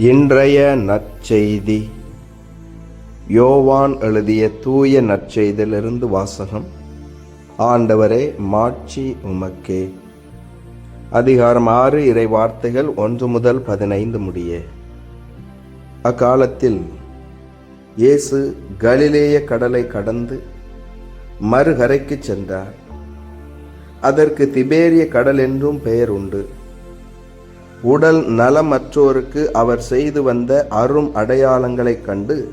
இன்றைய நற்செய்தி. யோவான் எழுதிய தூய நற்செய்தியிலிருந்து வாசகம். ஆண்டவரே மாட்சி உமக்கே. அதிகாரம் ஆறு இறை வார்த்தைகள் ஒன்று முதல் பதினைந்து முடிய. அக்காலத்தில் இயேசு கலிலேய கடலை கடந்து மறுகரைக்கு சென்றார். அதற்கு திபேரிய கடல் என்றும் பெயர் உண்டு. உடல் நலமற்றோருக்கு அவர் செய்து வந்த அரும் அடையாளங்களைக் கண்டு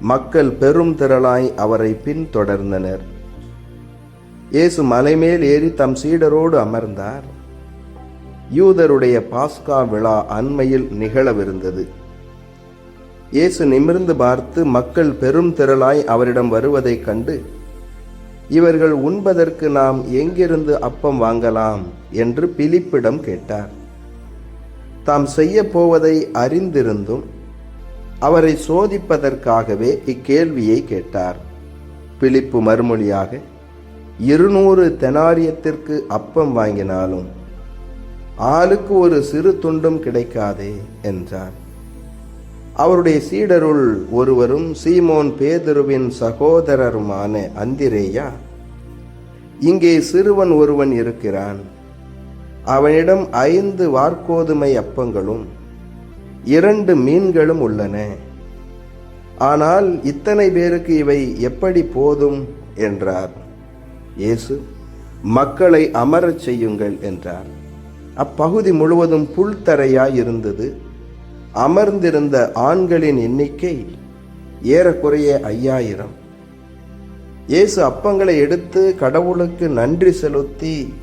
மக்கள் பெரும் திரளாய் அவரை பின்தொடர்ந்தனர் இயேசு மலைமேல் ஏறி தம் சீடரோடு அமர்ந்தார். யூதருடைய பாஸ்கா விழா அண்மையில் நிகழவிருந்தது. இயேசு நிமிர்ந்து பார்த்து மக்கள் பெரும் திரளாய் அவரிடம் வருவதைக் கண்டு இவர்கள் உண்பதற்கு நாம் எங்கிருந்து அப்பம் வாங்கலாம்? என்று பிலிப்பிடம் கேட்டார். தாம் செய்ய போவதை அறிந்திருந்தும் அவரை சோதிப்பதற்காகவே இக்கேள்வியை கேட்டார். பிலிப்பு மறுமொழியாக இருநூறு தெனாரியத்திற்கு அப்பம் வாங்கினாலும் ஆளுக்கு ஒரு சிறு துண்டும் கிடைக்காதே என்றார். அவருடைய சீடருள் ஒருவரும் சீமோன் பேதுருவின் சகோதரருமான அந்திரேயா இங்கே சிறுவன் ஒருவன் இருக்கிறான். அவனிடம் ஐந்து வார்கோதுமை அப்பங்களும் இரண்டு மீன்களும் உள்ளன. ஆனால் இத்தனை பேருக்கு இவை எப்படி போதும்? என்றார். இயேசு மக்களை அமரச் செய்யுங்கள் என்றார். அப்பகுதி முழுவதும் புல்தரையாய் இருந்தது. அமர்ந்திருந்த ஆண்களின் எண்ணிக்கை ஏறக்குறைய ஐயாயிரம். இயேசு அப்பங்களை எடுத்து கடவுளுக்கு நன்றி செலுத்தி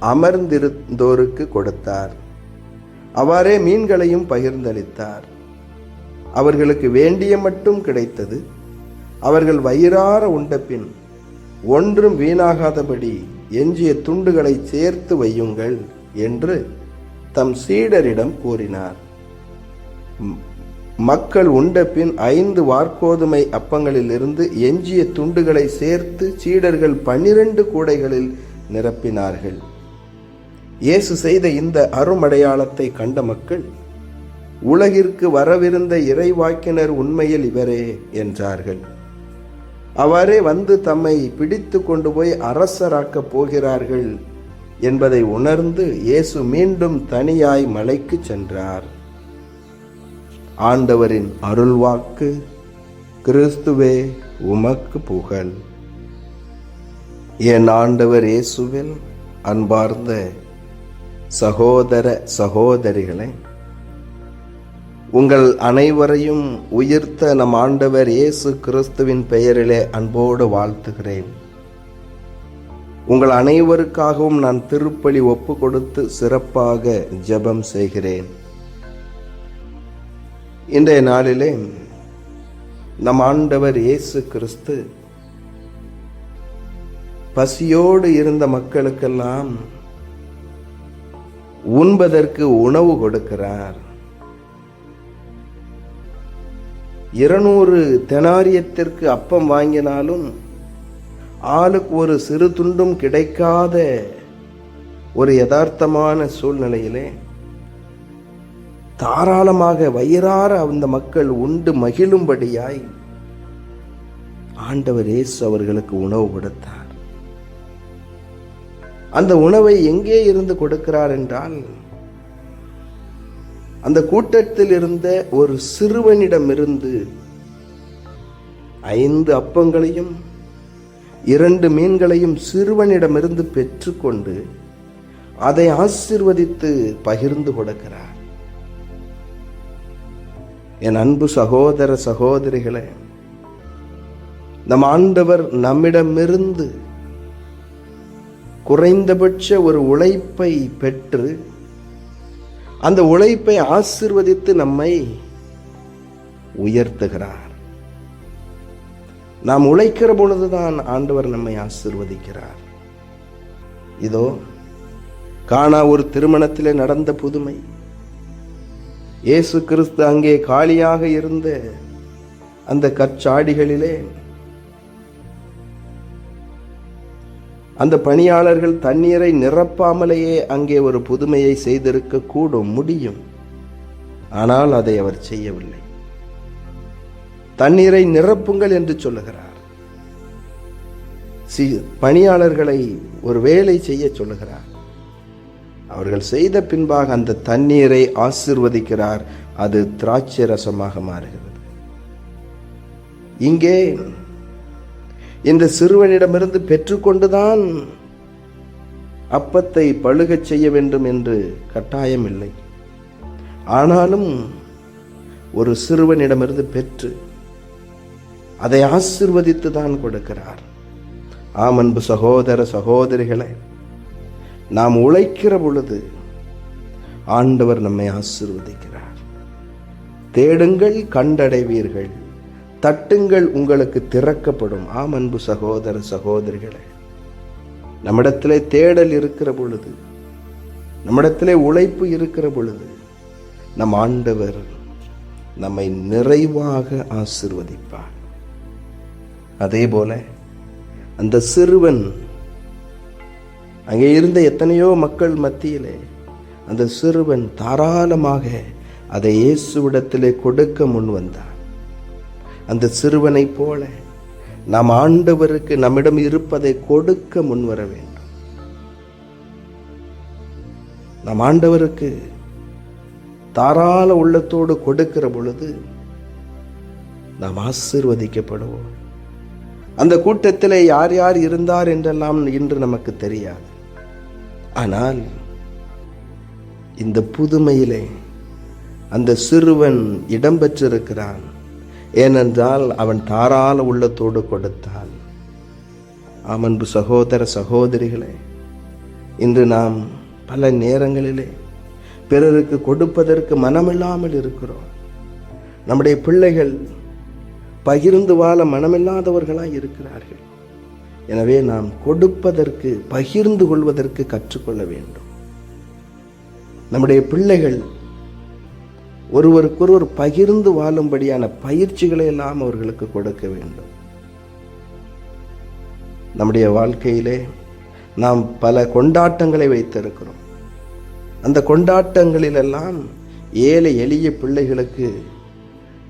அமர்ந்திருந்தோருக்கு கொடுத்தார். அவ்வாறே மீன்களையும் பகிர்ந்தளித்தார். அவர்களுக்கு வேண்டிய மட்டும் கிடைத்தது அவர்கள் வயிறார உண்டபின் ஒன்றும் வீணாகாதபடி எஞ்சிய துண்டுகளை சேர்த்து வையுங்கள் என்று தம் சீடரிடம் கூறினார். மக்கள் உண்டபின் ஐந்து வார்கோதுமை அப்பங்களிலிருந்து எஞ்சிய துண்டுகளை சேர்த்து சீடர்கள் பன்னிரண்டு கூடைகளில் நிரப்பினார்கள். இயேசு செய்த இந்த அருமடையாளத்தை கண்ட மக்கள் உலகிற்கு வரவிருந்த இறைவாக்கினர் உண்மையில் இவரே என்றார்கள். அவரே வந்து தம்மை பிடித்து கொண்டு போய் அரசராக்கப் போகிறார்கள் என்பதை உணர்ந்து இயேசு மீண்டும் தனியாய் மலைக்கு சென்றார். ஆண்டவரின் அருள்வாக்கு கிறிஸ்துவே உமக்கு புகழ். என் ஆண்டவர் இயேசுவில் அன்பார்ந்த சகோதர சகோதரிகளே உங்கள் அனைவரையும் உயிர்த்த நம் ஆண்டவர் இயேசு கிறிஸ்துவின் பெயரிலே அன்போடு வாழ்த்துகிறேன். உங்கள் அனைவருக்காகவும் நான் திருப்பலி ஒப்பு கொடுத்து சிறப்பாக ஜெபம் செய்கிறேன். இன்றைய நாளிலே நம் ஆண்டவர் இயேசு கிறிஸ்து பசியோடு இருந்த மக்களுக்கெல்லாம் உண்பதற்கு உணவு கொடுக்கிறார். இருநூறு தெனாரியத்திற்கு அப்பம் வாங்கினாலும் ஆளுக்கு ஒரு சிறு துண்டும் கிடைக்காத ஒரு யதார்த்தமான சூழ்நிலையிலே தாராளமாக வயிறார அந்த மக்கள் உண்டு மகிழும்படியாய் ஆண்டவர் இயேசு அவர்களுக்கு உணவு கொடுத்தார். அந்த உணவை எங்கே இருந்து கொடுக்கிறார் என்றால் அந்த கூட்டத்தில் இருந்த ஒரு சிறுவனிடமிருந்து ஐந்து அப்பங்களையும் இரண்டு மீன்களையும் சிறுவனிடமிருந்து பெற்றுக்கொண்டு அதை ஆசிர்வதித்து பகிர்ந்து கொடுக்கிறார். என் அன்பு சகோதர சகோதரிகளே நம் ஆண்டவர் நம்மிடமிருந்து குறைந்தபட்ச ஒரு உழைப்பை பெற்று அந்த உழைப்பை ஆசிர்வதித்து நம்மை உயர்த்துகிறார். நாம் உழைக்கிற பொழுதுதான் ஆண்டவர் நம்மை ஆசிர்வதிக்கிறார். இதோ காணா ஒரு திருமணத்திலே நடந்த புதுமை. இயேசு கிறிஸ்து அங்கே காலியாக இருந்த அந்த கற்சாடிகளிலே அந்த பணியாளர்கள் தண்ணீரை நிரப்பாமலேயே அங்கே ஒரு புதுமையை செய்திருக்க கூடும் முடியும். ஆனால் அதை அவர் செய்யவில்லை. தண்ணீரை நிரப்புங்கள் என்று சொல்லுகிறார். சி பணியாளர்களை ஒரு வேலை செய்ய சொல்லுகிறார். அவர்கள் செய்த பின்பாக அந்த தண்ணீரை ஆசிர்வதிக்கிறார். அது திராட்சை ரசமாக மாறுகிறது. இங்கே இந்த சிறுவனிடமிருந்து பெற்றுக்கொண்டுதான் அப்பத்தை பழுகச் செய்ய வேண்டும் என்று கட்டாயம் இல்லை ஆனாலும் ஒரு சிறுவனிடமிருந்து பெற்று அதை ஆசிர்வதித்து தான் கொடுக்கிறார். ஆம் அன்பு சகோதர சகோதரிகளை நாம் உழைக்கிற பொழுது ஆண்டவர் நம்மை ஆசிர்வதிக்கிறார். தேடுங்கள் கண்டடைவீர்கள். தட்டுங்கள் உங்களுக்கு திறக்கப்படும். ஆம் அன்பு சகோதர சகோதரிகளே. நம்மிடத்திலே தேடல் இருக்கிற பொழுது நம்மிடத்திலே உழைப்பு இருக்கிற பொழுது நம் ஆண்டவர் நம்மை நிறைவாக ஆசிர்வதிப்பார். அதே போல அந்த சிறுவன் அங்கே இருந்த எத்தனையோ மக்கள் மத்தியிலே அந்த சிறுவன் தாராளமாக அதை இயேசுவிடத்திலே கொடுக்க முன் வந்தான். அந்த சிறுவனைப் போல நாம் ஆண்டவருக்கு நம்மிடம் இருப்பதை கொடுக்க முன்வர வேண்டும். நம் ஆண்டவருக்கு தாராள உள்ளத்தோடு கொடுக்கிற பொழுது நாம் ஆசிர்வதிக்கப்படுவோம். அந்த கூட்டத்தில் யார் யார் இருந்தார் என்றெல்லாம் இன்று நமக்கு தெரியாது. ஆனால் இந்த புதுமையிலே அந்த சிறுவன் இடம்பெற்றிருக்கிறான் ஏனென்றால் அவன் தாராள உள்ளத்தோடு கொடுத்தான் ஆமன்பு சகோதர சகோதரிகளே இன்று நாம் பல நேரங்களிலே பிறருக்கு கொடுப்பதற்கு மனமில்லாமல் இருக்கிறோம். நம்முடைய பிள்ளைகள் பகிர்ந்து வாழ மனமில்லாதவர்களாக இருக்கிறார்கள். எனவே நாம் கொடுப்பதற்கு பகிர்ந்து கொள்வதற்கு கற்றுக்கொள்ள வேண்டும். நம்முடைய பிள்ளைகள் ஒருவருக்கொருவர் பகிர்ந்து வாழும்படியான பயிற்சிகளை எல்லாம் அவர்களுக்கு கொடுக்க வேண்டும். நம்முடைய வாழ்க்கையிலே நாம் பல கொண்டாட்டங்களை வைத்திருக்கிறோம். அந்த கொண்டாட்டங்களிலெல்லாம் ஏழை எளிய பிள்ளைகளுக்கு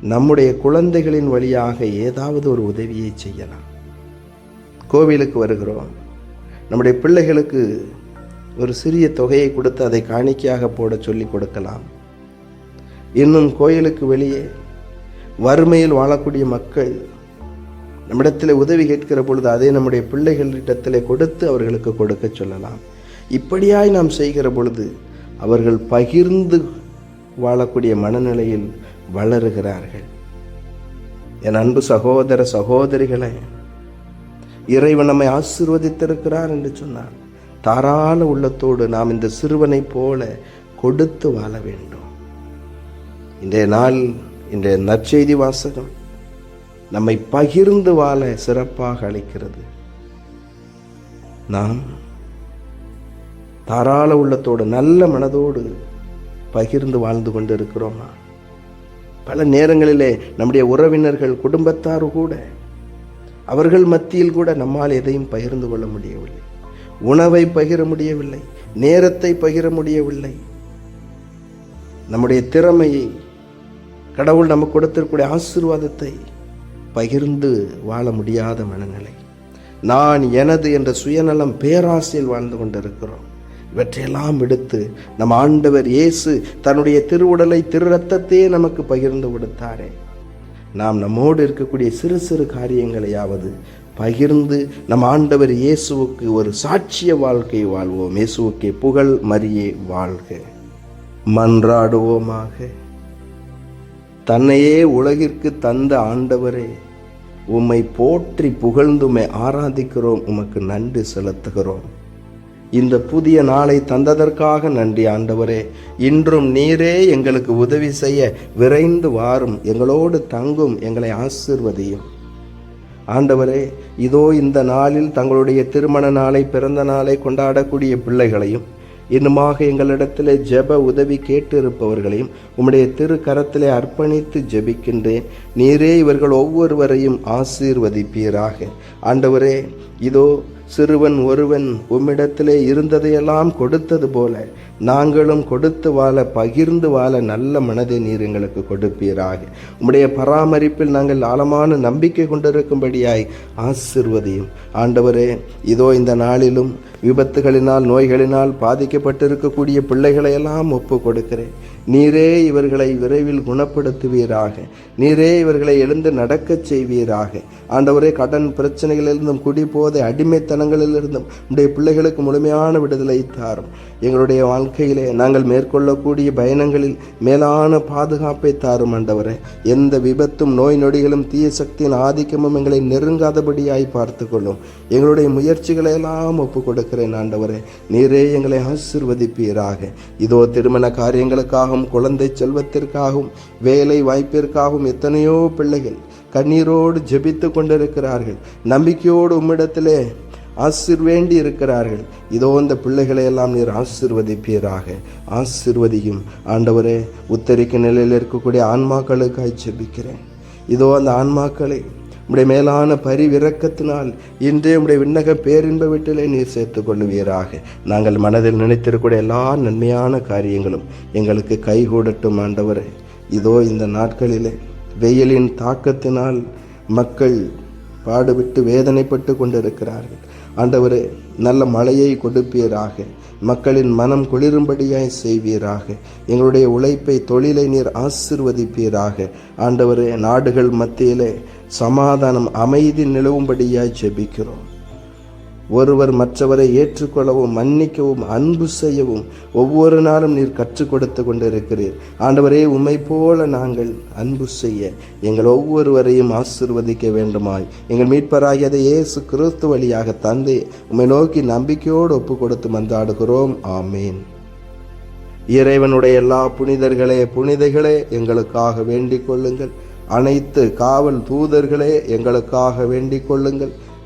நம்முடைய குழந்தைகளின் வழியாக ஏதாவது ஒரு உதவியை செய்யலாம். கோவிலுக்கு வருகிறோம். நம்முடைய பிள்ளைகளுக்கு ஒரு சிறிய தொகையை கொடுத்து அதை காணிக்கையாக போட சொல்லி கொடுக்கலாம். இன்னும் கோயிலுக்கு வெளியே வறுமையில் வாழக்கூடிய மக்கள் நம்மிடத்தில் உதவி கேட்கிற பொழுது அதை நம்முடைய பிள்ளைகளிடத்தில் கொடுத்து அவர்களுக்கு கொடுக்க சொல்லலாம். இப்படியாய் நாம் செய்கிற பொழுது அவர்கள் பகிர்ந்து வாழக்கூடிய மனநிலையில் வளருகிறார்கள். என் அன்பு சகோதர சகோதரிகளை இறைவன் நம்மை ஆசிர்வதித்திருக்கிறார் என்று சொன்னார் தாராள உள்ளத்தோடு நாம் இந்த சிறுவனைப் போல கொடுத்து வாழ வேண்டும். இன்றைய நாள் இன்றைய நற்செய்தி வாசகம் நம்மை பகிர்ந்து வாழ சிறப்பாக அளிக்கிறது நாம் தாராள உள்ளத்தோடு நல்ல மனதோடு பகிர்ந்து வாழ்ந்து கொண்டு இருக்கிறோமா பல நேரங்களிலே நம்முடைய உறவினர்கள் குடும்பத்தார் கூட அவர்கள் மத்தியில் கூட நம்மால் எதையும் பகிர்ந்து கொள்ள முடியவில்லை. உணவை பகிர முடியவில்லை நேரத்தை பகிர முடியவில்லை. நம்முடைய திறமையை கடவுள் நமக்கு கொடுத்திருக்கூடிய ஆசீர்வாதத்தை பகிர்ந்து வாழ முடியாத மனநிலை. நான் எனது என்ற சுயநலம் பேராசையில் வாழ்ந்து கொண்டிருக்கிறோம். இவற்றையெல்லாம் எடுத்து நம் ஆண்டவர் இயேசு தன்னுடைய திருவுடலை திரு ரத்தத்தையே நமக்கு பகிர்ந்து கொடுத்தாரே. நாம் நம்மோடு இருக்கக்கூடிய சிறு சிறு காரியங்களையாவது பகிர்ந்து நம் ஆண்டவர் இயேசுவுக்கு ஒரு சாட்சிய வாழ்க்கை வாழ்வோம். இயேசுவுக்கே புகழ் மரியே வாழ்க. மன்றாடுவோமாக. தன்னையே உலகிற்கு தந்த ஆண்டவரே உம்மை போற்றி புகழ்ந்துமை ஆராதிக்கிறோம் உமக்கு நன்றி செலுத்துகிறோம். இந்த புதிய நாளை தந்ததற்காக நன்றி ஆண்டவரே. இன்றும் நீரே எங்களுக்கு உதவி செய்ய விரைந்து வாரும் எங்களோடு தங்கும் எங்களை ஆசிர்வதியும். ஆண்டவரே இதோ இந்த நாளில் தங்களுடைய திருமண நாளை பிறந்த நாளை கொண்டாடக்கூடிய பிள்ளைகளையும் இன்னுமாக எங்களிடத்திலே ஜெப உதவி கேட்டு இருப்பவர்களையும் உம்முடைய திரு கரத்திலே அர்ப்பணித்து ஜெபிக்கின்றேன். நீரே இவர்கள் ஒவ்வொருவரையும் ஆசீர்வதிப்பீராக. ஆண்டவரே இதோ சிறுவன் ஒருவன் உம்மிடத்திலே இருந்ததையெல்லாம் கொடுத்தது போல நாங்களும் கொடுத்து வாழ பகிர்ந்து வாழ நல்ல மனதை நீர் எங்களுக்கு கொடுப்பீராக. உம்முடைய பராமரிப்பில் நாங்கள் ஆழமான நம்பிக்கை கொண்டிருக்கும்படியாய் ஆசிர்வதியும். ஆண்டவரே இதோ இந்த நாளிலும் விபத்துகளினால் நோய்களினால் பாதிக்கப்பட்டிருக்கக்கூடிய பிள்ளைகளை எல்லாம் ஒப்பு கொடுக்கிறேன் நீரே இவர்களை விரைவில் குணப்படுத்துவீராக. நீரே இவர்களை எழுந்து நடக்கச் செய்வீராக. ஆண்டவரே கடன் பிரச்சனைகளிலிருந்தும் குடிபோதை அடிமைத்தனங்களிலிருந்தும் உடைய பிள்ளைகளுக்கு முழுமையான விடுதலை தாரும். எங்களுடைய வாழ்க்கையிலே நாங்கள் மேற்கொள்ளக்கூடிய பயணங்களில் மேலான பாதுகாப்பை தாரும் ஆண்டவரே. எந்த விபத்தும் நோய் நொடிகளும் தீய சக்தியின் ஆதிக்கமும் எங்களை நெருங்காதபடியாய் பார்த்து கொள்ளும் எங்களுடைய முயற்சிகளை எல்லாம் ஒப்பு கொடுக்கிறேன் ஆண்டவரே. நீரே எங்களை ஆசிர்வதிப்பீராக. இதோ திருமண காரியங்களுக்காகவும் குழந்தை செல்வத்திற்காகவும் வேலை வாய்ப்பிற்காகவும் எத்தனையோ பிள்ளைகள் கண்ணீரோடு ஜெபித்து கொண்டிருக்கிறார்கள். நம்பிக்கையோடு உம்மிடத்திலே ஆசிர்வேண்டி இருக்கிறார்கள் இதோ இந்த பிள்ளைகளை எல்லாம் நீர் ஆசிர்வதிப்பீராக. ஆசிர்வதியும். ஆண்டவரே உத்தரிக்க நிலையில் இருக்கக்கூடிய ஆன்மாக்களுக்காய் ஜெபிக்கிறேன். இதோ அந்த ஆன்மாக்களை உடைய மேலான பரிவிறக்கத்தினால் இன்றே உடைய விண்ணக பேரின்ப வீட்டிலே நீர் சேர்த்து கொள்ளுவீராக நாங்கள் மனதில் நினைத்திருக்கூடிய எல்லா நன்மையான காரியங்களும் எங்களுக்கு கைகூடட்டும் ஆண்டவரே. இதோ இந்த நாட்களிலே வெயிலின் தாக்கத்தினால் மக்கள் பாடுவிட்டு வேதனைப்பட்டு கொண்டிருக்கிறார்கள். ஆண்டவரே நல்ல மழையை கொடுப்பீராக. மக்களின் மனம் குளிரும்படியாய் செய்வீராக. எங்களுடைய உழைப்பை தொழிலை நீர் ஆசிர்வதிப்பீராக. ஆண்டவரே நாடுகள் மத்தியிலே சமாதானம் அமைதி நிலவும்படியாய் ஜெபிக்கிறோம். ஒருவர் மற்றவரை ஏற்றுக்கொள்ளவும் மன்னிக்கவும் அன்பு செய்யவும் ஒவ்வொரு நாளும் நீர் கற்றுக் கொடுத்து கொண்டிருக்கிறீர். ஆண்டவரே உம்மை போல நாங்கள் அன்பு செய்ய எங்கள் ஒவ்வொருவரையும் ஆசிர்வதிக்க வேண்டுமாய். எங்கள் மீட்பராகியதை இயேசு கிறிஸ்து வழியாக தந்து உம்மை நோக்கி நம்பிக்கையோடு ஒப்பு கொடுத்து மன்றாடுகிறோம். ஆமேன். இறைவனுடைய எல்லா புனிதர்களே புனிதைகளே எங்களுக்காக வேண்டிக் கொள்ளுங்கள். அனைத்து காவல் தூதர்களே எங்களுக்காக வேண்டிக் கொள்ளுங்கள்.